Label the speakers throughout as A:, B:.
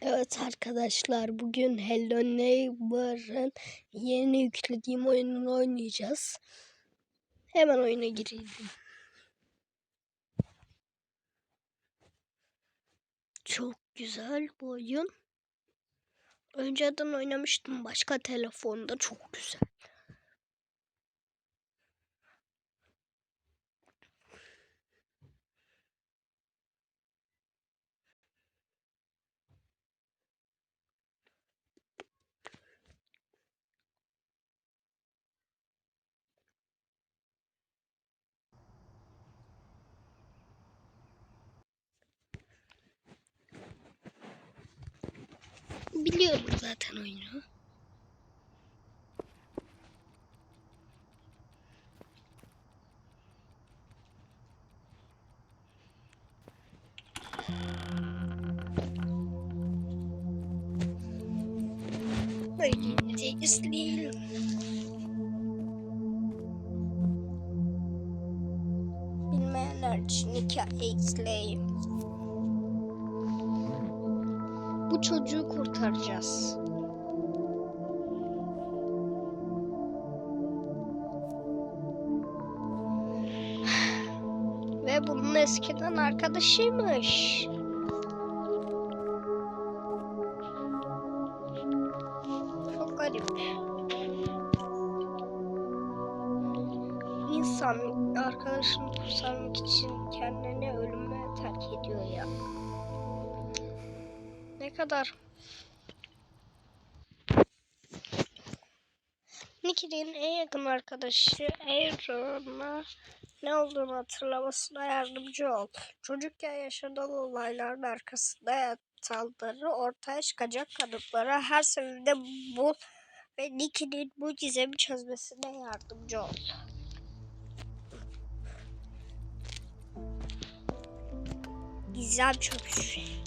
A: Evet arkadaşlar bugün Hello Neighbor'ın yeni yüklediğim oyununu oynayacağız. Hemen oyuna gireyim. Çok güzel bu oyun. Önceden oynamıştım başka telefonda çok güzel. Biliyorum zaten oyunu. Oyunu izleyelim. Bilmeyenler için hikaye izleyin. Çocuğu kurtaracağız. Ve bunun eskiden arkadaşıymış. Çok garip. İnsan arkadaşını kurtarmak için kendini ölüme terk Ne kadar Nicky'nin en yakın arkadaşı Aaron'a ne olduğunu hatırlamasına yardımcı ol. Çocukken yaşanan olayların arkasında yatanları ortaya çıkacak kanıtlara her seferinde bul ve Nicky'nin bu gizemi çözmesine yardımcı ol. Gizem çöpüşü.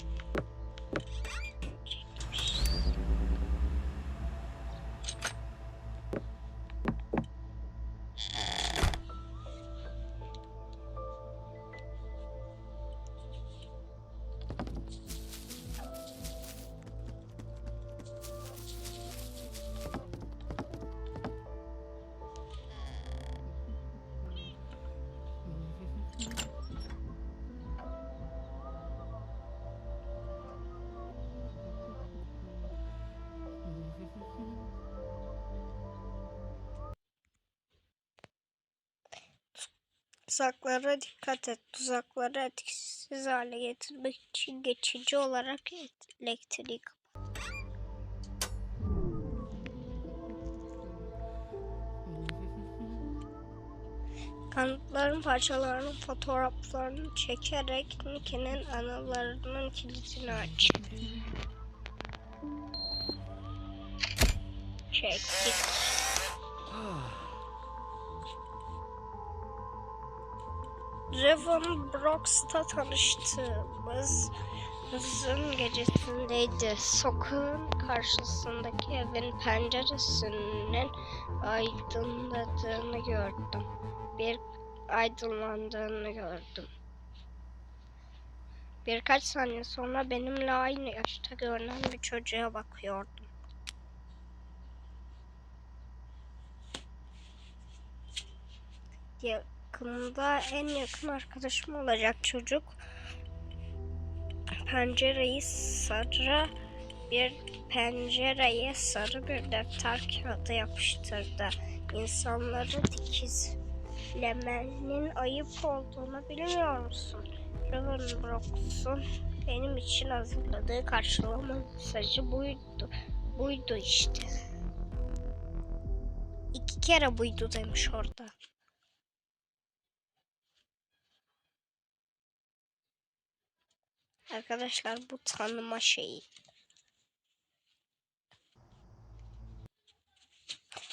A: Tuzaklara dikkat et. Tuzakları etkisiz hale getirmek için geçici olarak elektriği kapat. Kanıtların parçalarının fotoğraflarını çekerek Nicky'nin anılarının kilidini aç. Çektik. Revan Brox'ta tanıştığımız Kızın gecesindeydi. Sokağın karşısındaki evin penceresinin aydınladığını gördüm. Bir aydınlandığını gördüm. Birkaç saniye sonra benimle aynı yaşta görünen bir çocuğa bakıyordum. Yakında en yakın arkadaşım olacak çocuk pencereyi sarı bir pencereye sarı bir defter kağıdı yapıştırdı. İnsanları dikizlemenin ayıp olduğunu bilmiyor musun? Ravenbrook'sun benim için hazırladığı karşılama mesajı buydu. Buydu işte. İki kere buydu demiş orada. Arkadaşlar bu tanıma şeyi.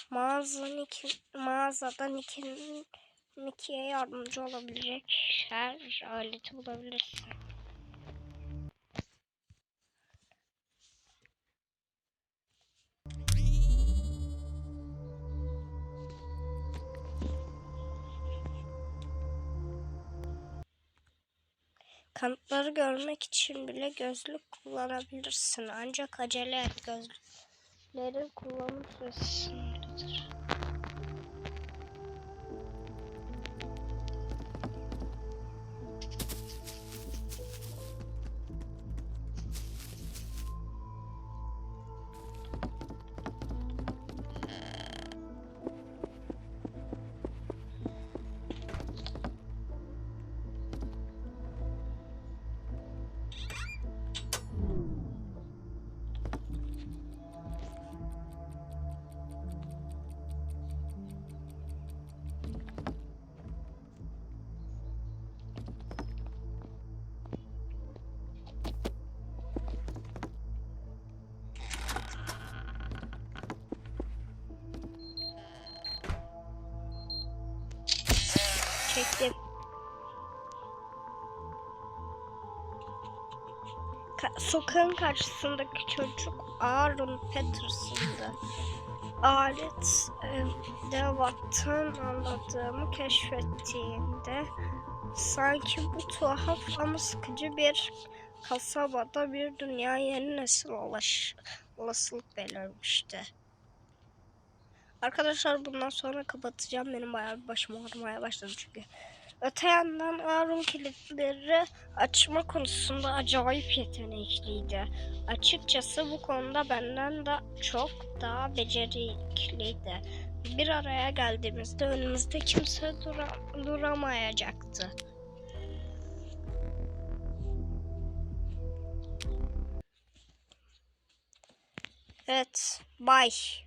A: Mağaza Niki, mağazada Nicky'nin Nicky'ye yardımcı olabilecek her aleti bulabilirsin. Kanıtları görmek için bile gözlük kullanabilirsin. Ancak acele et gözlüklerin kullanım süresi Çektim. Ka- sokağın karşısındaki çocuk Aaron Patterson'dı. Alet devattan anladığımı keşfettiğinde sanki bu tuhaf ama sıkıcı bir kasabada bir dünya yeni nesil olasılık belirmişti. Arkadaşlar bundan sonra kapatacağım. Benim bayağı bir başım ağrımaya başladı çünkü. Öte yandan Arun kilitleri açma konusunda acayip yetenekliydi. Açıkçası bu konuda benden de çok daha becerikliydi. Bir araya geldiğimizde önümüzde kimse dura- duramayacaktı. Evet, bye.